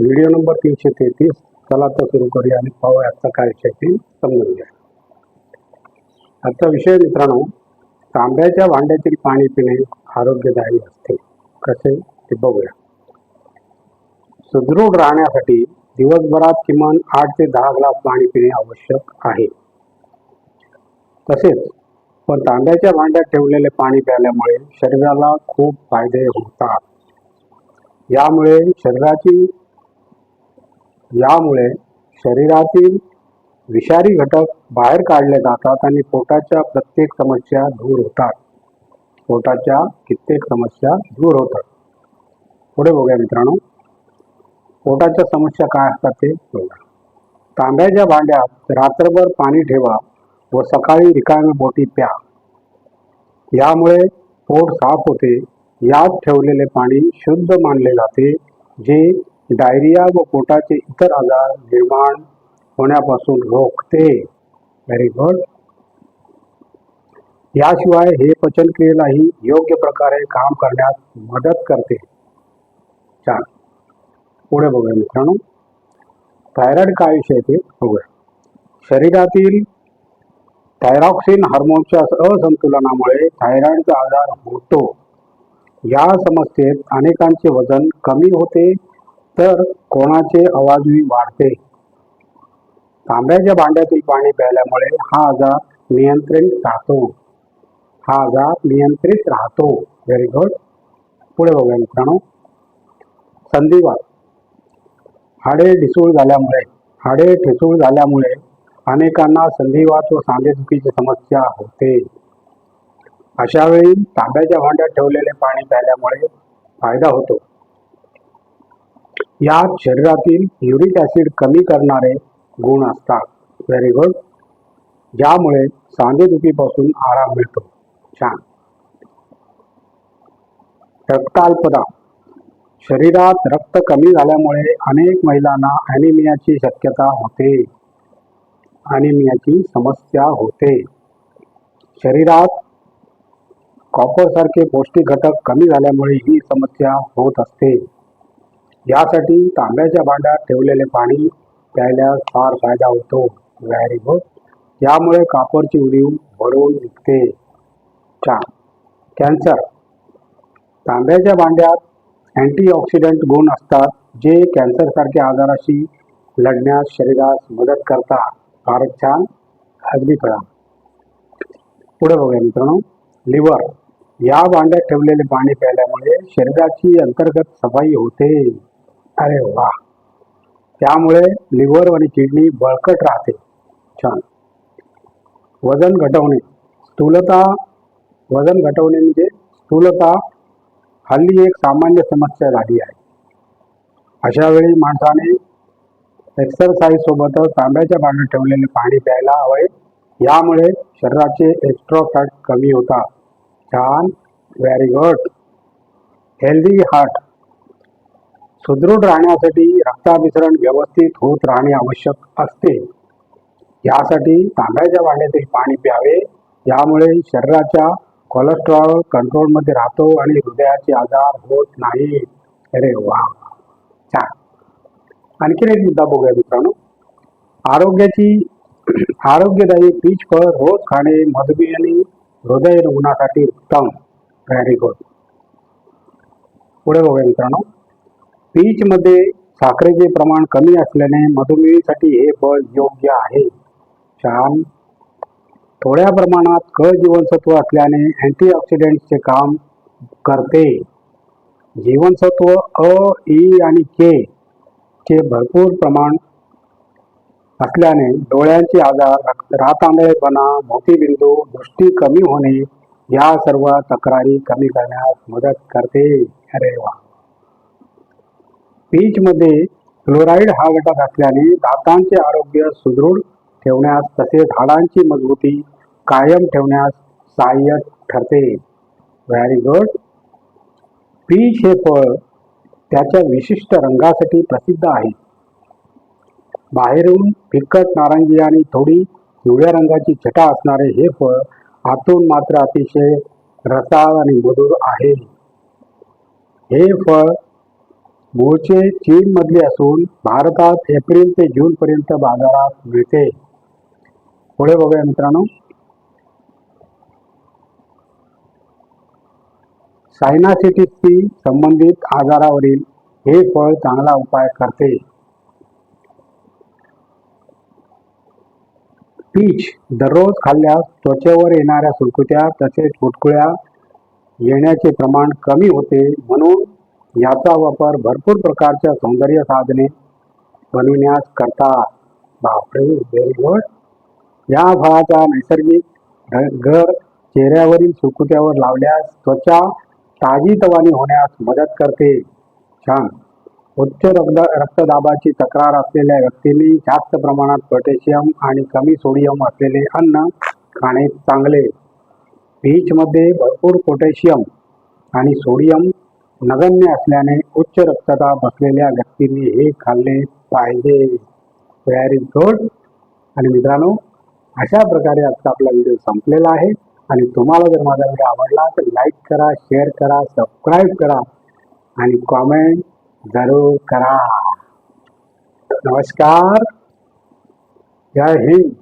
Video number तीनशे तेहतीस. चला तर सुरू करूया आणि पाहूया आजचा काय विषय ते समजून घ्या. आजचा विषय मित्रांनो तांब्याच्या भांड्यातील पाणी पिणे आरोग्यदायी असते. कसे? ते बघूया. सुदृढ राहण्यासाठी दिवसभरात किमान आठ ते दहा ग्लास पाणी पिणे आवश्यक आहे. तसेच पण तांब्याच्या भांड्यात ठेवलेले पाणी प्यायल्यामुळे शरीराला खूप फायदे होतात. यामुळे शरीराची यामुळे शरीरातील विषारी घटक बाहेर काढले जातात आणि पोटाच्या प्रत्येक समस्या दूर होतात. पोटाच्या कित्येक समस्या दूर होतात. पुढे बघूया मित्रांनो. पोटाच्या समस्या काय असतात ते बघा तांब्याच्या भांड्यात रात्रभर पाणी ठेवा व सकाळी रिकाम्या बोटी प्या. यामुळे पोट साफ होते. यात ठेवलेले पाणी शुद्ध मानले जाते जे डायरिया व पोटाचे इतर आजार निर्माण होण्यापासून रोखते. व्हेरी गुड याशिवाय हे पचनक्रियेलाही योग्य प्रकारे काम करण्यास मदत करते. छान. पुढे बघूया मित्रांनो. थायरॉइड काय विषय ते बघूया. शरीरातील थायरॉक्सिन हार्मोनच्या असंतुलनामुळे थायरॉइडचा आजार होतो. या समस्येत अनेकांचे वजन कमी होते. तर कोणाचे आवाजही वाढते. तांब्याच्या भांड्यातील पाणी प्यायल्यामुळे हा आजार नियंत्रित राहतो. हा आजार नियंत्रित राहतो. व्हेरी गुड पुढे बघूया मित्रांनो. संधिवात. हाडे ढिसूळ झाल्यामुळे हाडे ठिसूळ झाल्यामुळे अनेकांना संधिवात व सांधेदुखीची समस्या होते. अशावेळी तांब्याच्या भांड्यात ठेवलेले पाणी प्यायल्यामुळे फायदा होतो. यात शरीरातील युरिक ॲसिड कमी करणारे गुण असतात. व्हेरी गुड ज्यामुळे सांधेदुखीपासून आराम मिळतो. छान. रक्ताल्पदा शरीरात रक्त कमी झाल्यामुळे अनेक महिलांना ॲनिमियाची शक्यता होते. ॲनिमियाची समस्या होते. शरीरात कॉपरसारखे पौष्टिक घटक कमी झाल्यामुळे ही समस्या होत असते. यासाठी तांब्याच्या भांड्यात ठेवलेले पाणी प्यायल्यास फार फायदा होतो. Very good. यामुळे कापरची उडीव भरून निघते. छान कॅन्सर. तांब्याच्या भांड्यात अँटीऑक्सिडंट गुण असतात जे कॅन्सरसारख्या आजाराशी लढण्यास शरीरास मदत करतात. फारच छान. अगदी कळा पुढे बघूया मित्रांनो. लिव्हर. या भांड्यात ठेवलेले पाणी प्यायल्यामुळे शरीराची अंतर्गत सफाई होते. अरे वा. त्यामुळे लिव्हर आणि किडनी बळकट राहते. छान. वजन घटवणे. स्थूलता वजन घटवणे म्हणजे स्थूलता हल्ली एक सामान्य समस्या झाली आहे. अशा वेळी माणसाने एक्सरसाइज सोबतच तांब्याच्या बाजूला ठेवलेले पाणी प्यायला हवे. यामुळे शरीराचे एक्स्ट्रा फॅट कमी होतात. छान. व्हेरी गुड हेल्दी हार्ट सुदृढ राहण्यासाठी रक्ताभिसरण व्यवस्थित होत राहणे आवश्यक असते. यासाठी तांब्याच्या भांड्यातील पाणी प्यावे. यामुळे शरीराच्या कोलेस्ट्रॉल कंट्रोलमध्ये राहतो आणि हृदयाचे आजार होत नाही अरे वा! छान. आणखीन एक मुद्दा बघूया मित्रांनो. आरोग्याची आरोग्यदायी पीच फळ रोज खाणे मधुमेह आणि हृदय रुग्णासाठी उत्तम. व्हेरी गुड पुढे बघूया मित्रांनो. पीचमध्ये साखरेचे प्रमाण कमी असल्याने मधुमेहीसाठी हे फळ योग्य आहे. छान. थोड्या प्रमाणात क जीवनसत्व असल्याने अँटीऑक्सिडेंटचे काम करते. जीवनसत्व अ ई आणि के चे भरपूर प्रमाण असल्याने डोळ्यांचे आजार रातांधळेपणा मोतीबिंदू दृष्टी कमी होणे या सर्व तक्रारी कमी करण्यास मदत करते. अरे वा! पीचमध्ये क्लोराईड हा घटक असल्याने दातांचे आरोग्य सुदृढ ठेवण्यास तसेच हाडांची मजबूती कायम ठेवण्यास सहाय्य ठरते. व्हेरी गुड पीच हे फळ त्याच्या विशिष्ट रंगासाठी प्रसिद्ध आहे. बाहेरून फिकट नारंगी आणि थोडी पिवळ्या रंगाची छटा असणारे हे फळ आतून मात्र अतिशय रसाळ आणि मधुर आहे. हे फळ मूळचे चीनमधले असून भारतात एप्रिल ते जूनपर्यंत बाजारात मिळते. पुढे बघूया मित्रांनो. सायनासिटीसशी संबंधित आजारावरील हे फळ चांगला उपाय करते. पीच दररोज खाल्ल्यास त्वचेवर येणाऱ्या सुरकुत्या तसेच फुटकुळ्या येण्याचे प्रमाण कमी होते म्हणून याचा वापर भरपूर प्रकारच्या सौंदर्य साधने बनविण्यास करतात बापरे व्हेरी गुड या फळाचा नैसर्गिक घर चेहऱ्यावरील सुकुत्यावर लावल्यास त्वचा ताजीतवानी होण्यास मदत करते. छान. उच्च रक्त रक्तदाबाची तक्रार असलेल्या व्यक्तींनी जास्त प्रमाणात पोटॅशियम आणि कमी सोडियम असलेले अन्न खाणे चांगले. पीचमध्ये भरपूर पोटॅशियम आणि सोडियम नगण्य असल्याने उच्च रक्तदाब असलेल्या व्यक्तींनी हे खाल्ले पाहिजे. तयारी गुड आणि मित्रांनो अशा प्रकारे आजचा आपला व्हिडिओ संपलेला आहे. आणि तुम्हाला जर माझा व्हिडिओ आवडला तर लाईक करा शेअर करा सबस्क्राईब करा आणि कॉमेंट जरूर करा. नमस्कार. जय हिंद.